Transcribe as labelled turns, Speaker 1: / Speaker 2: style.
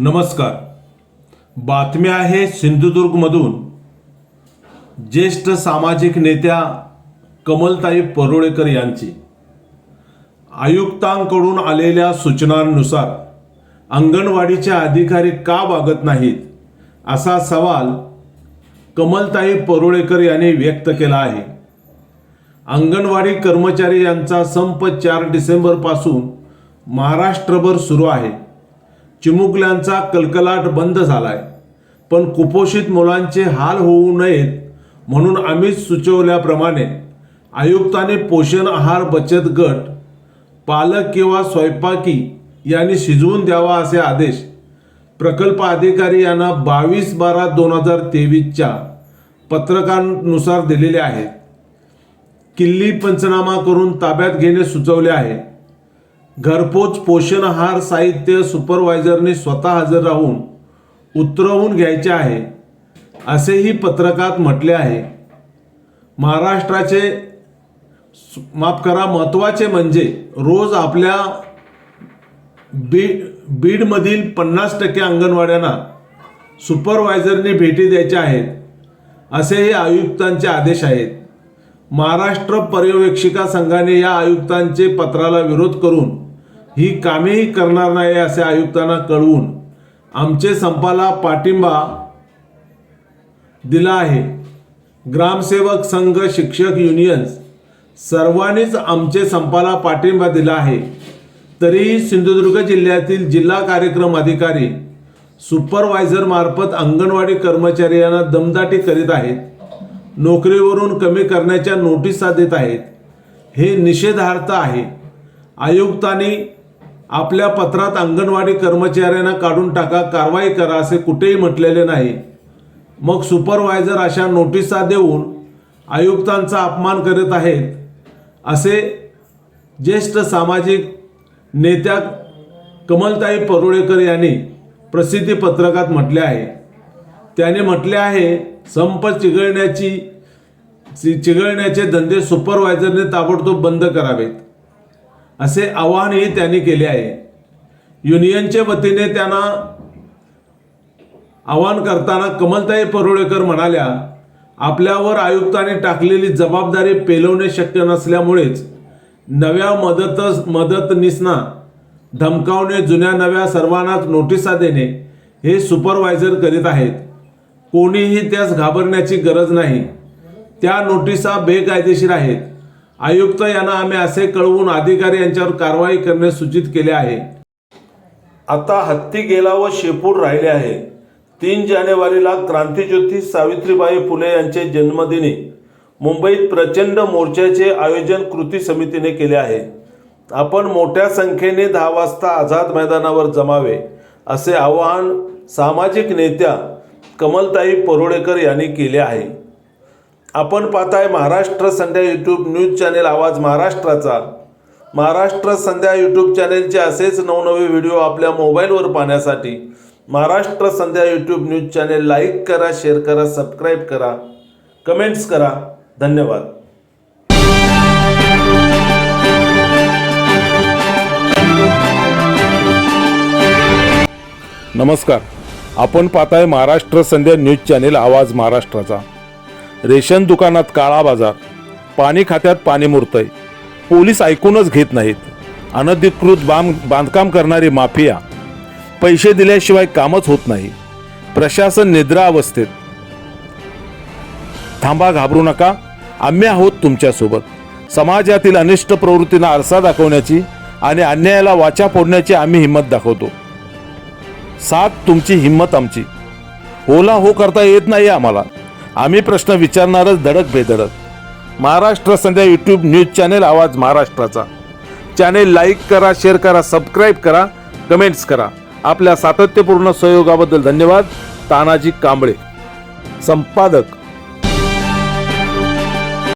Speaker 1: नमस्कार. बातमी आहे सिंधुदुर्गमधून. ज्येष्ठ सामाजिक नेत्या कमलताई परोळेकर यांची. आयुक्तांकडून आलेल्या सूचनांनुसार अंगणवाडीचे अधिकारी का वागत नाहीत असा सवाल कमलताई परोळेकर यांनी व्यक्त केला आहे. अंगणवाडी कर्मचारी यांचा संप चार डिसेंबरपासून महाराष्ट्रभर सुरू आहे. चिमुकल्यांचा कलकलाट बंद झालाय. पण कुपोषित मुलांचे हाल होऊ नयेत म्हणून आम्हीच सुचवल्याप्रमाणे आयुक्तांनी पोषण आहार बचत गट पालक किंवा स्वयंपाकी यांनी शिजवून द्यावा असे आदेश प्रकल्प अधिकारी यांना बावीस बारा दोन हजार तेवीसच्या पत्रकानुसार दिलेले आहेत. किल्ली पंचनामा करून ताब्यात घेणे सुचवले आहे. घरपोच पोषण आहार साहित्य सुपरवायझरने स्वतः हजर राहून उतरवून घ्यायचे आहे असेही पत्रकात म्हटले आहे. महाराष्ट्राचे सु- माफ करा महत्त्वाचे म्हणजे रोज आपल्या बी बीडमधील पन्नास टक्के अंगणवाड्यांना सुपरवायझरने भेटी द्यायच्या आहेत असेही आयुक्तांचे आदेश आहेत. महाराष्ट्र पर्यवेक्षिका संघाने या आयुक्तांचे पत्राला विरोध करून ही कामेही करणार नाही असे आयुक्तांना कळवून आमचे संपाला पाठिंबा दिला आहे. ग्रामसेवक संघ शिक्षक युनियन्स सर्वांनीच आमचे संपाला पाठिंबा दिला आहे. तरीही सिंधुदुर्ग जिल्ह्यातील जिल्हा कार्यक्रम अधिकारी सुपरवायझर मार्फत अंगणवाडी कर्मचारी यांना दमदाटी करीत आहेत. नोकरीवरून कमी करण्याच्या नोटिसा देत आहेत. हे निषेधार्थ आहे. आयुक्तांनी आपल्या पत्रात अंगणवाडी कर्मचाऱ्यांना काढून टाका कारवाई करा असे कुठेही म्हटलेले नाही. मग सुपरवायझर अशा नोटिसा देऊन आयुक्तांचा अपमान करत आहेत असे ज्येष्ठ सामाजिक नेत्या कमलताई परुळेकर यांनी प्रसिद्धी पत्रकात म्हटले आहे. त्याने म्हटले आहे संप चिघळण्याची चि- चिघळण्याचे धंदे सुपरवायझरने ताबडतोब बंद करावेत. असे आवाहनही त्यांनी केले आहे. युनियनच्या वतीने त्यांना आवाहन करताना कमलताई परुळेकर म्हणाल्या आपल्यावर आयुक्तांनी टाकलेली जबाबदारी पेलवणे शक्य नसल्यामुळेच नव्या मदतच मदतनीसना धमकावणे जुन्या नव्या सर्वांनाच नोटिसा देणे हे सुपरवायझर करीत आहेत. कोणीही त्यास घाबरण्याची गरज नाही. त्या नोटिसा बेकायदेशीर आहेत. आयुक्त यांना आम्ही असे कळवून अधिकारी यांच्यावर कारवाई करणे सूचित केले आहे. आता हत्ती गेला व शेपूर राहिले आहे. तीन जानेवारीला क्रांतीज्योती सावित्रीबाई फुले यांचे जन्मदिनी. मुंबईत प्रचंड मोर्चाचे आयोजन कृती समितीने केले आहे. आपण मोठ्या संख्येने दहा वाजता आझाद मैदानावर जमावे असे आवाहन सामाजिक नेत्या कमलताई परोडेकर यांनी केले आहे. आपण पाहताय Maharashtra Sandhya YouTube news channel आवाज महाराष्ट्राचा. महाराष्ट्र संध्या यूट्यूब चॅनेलचे असेच नवनवे व्हिडिओ आपल्या मोबाईलवर पाहण्यासाठी. Maharashtra Sandhya YouTube news channel like करा शेअर करा सबस्क्राईब करा. कमेंट्स करा. धन्यवाद.
Speaker 2: नमस्कार. आपण पाहताय महाराष्ट्र संध्या न्यूज चॅनेल आवाज महाराष्ट्राचा. रेशन दुकानात काळा बाजार पाणी खात्यात पाणी मुरतंय. पोलीस ऐकूनच घेत नाहीत. अनधिकृत बांध बांधकाम करणारी माफिया. पैसे दिल्याशिवाय कामच होत नाही. प्रशासन निद्रा अवस्थेत. थांबा घाबरू नका. आम्ही आहोत तुमच्यासोबत. समाजातील अनिष्ट प्रवृत्तींना आरसा दाखवण्याची आणि अन्यायाला वाचा फोडण्याची आम्ही हिंमत दाखवतो. साथ तुमची हिंमत आमची. होला हो करता येत नाही आम्हाला. आम्ही प्रश्न विचारणारच धडक बेधडक. Maharashtra Sandhya YouTube news channel आवाज महाराष्ट्राचा. चॅनेल लाईक करा शेअर करा सबस्क्राईब करा कमेंट्स करा. आपल्या सातत्यपूर्ण सहयोगाबद्दल धन्यवाद. तानाजी कांबळे. संपादक.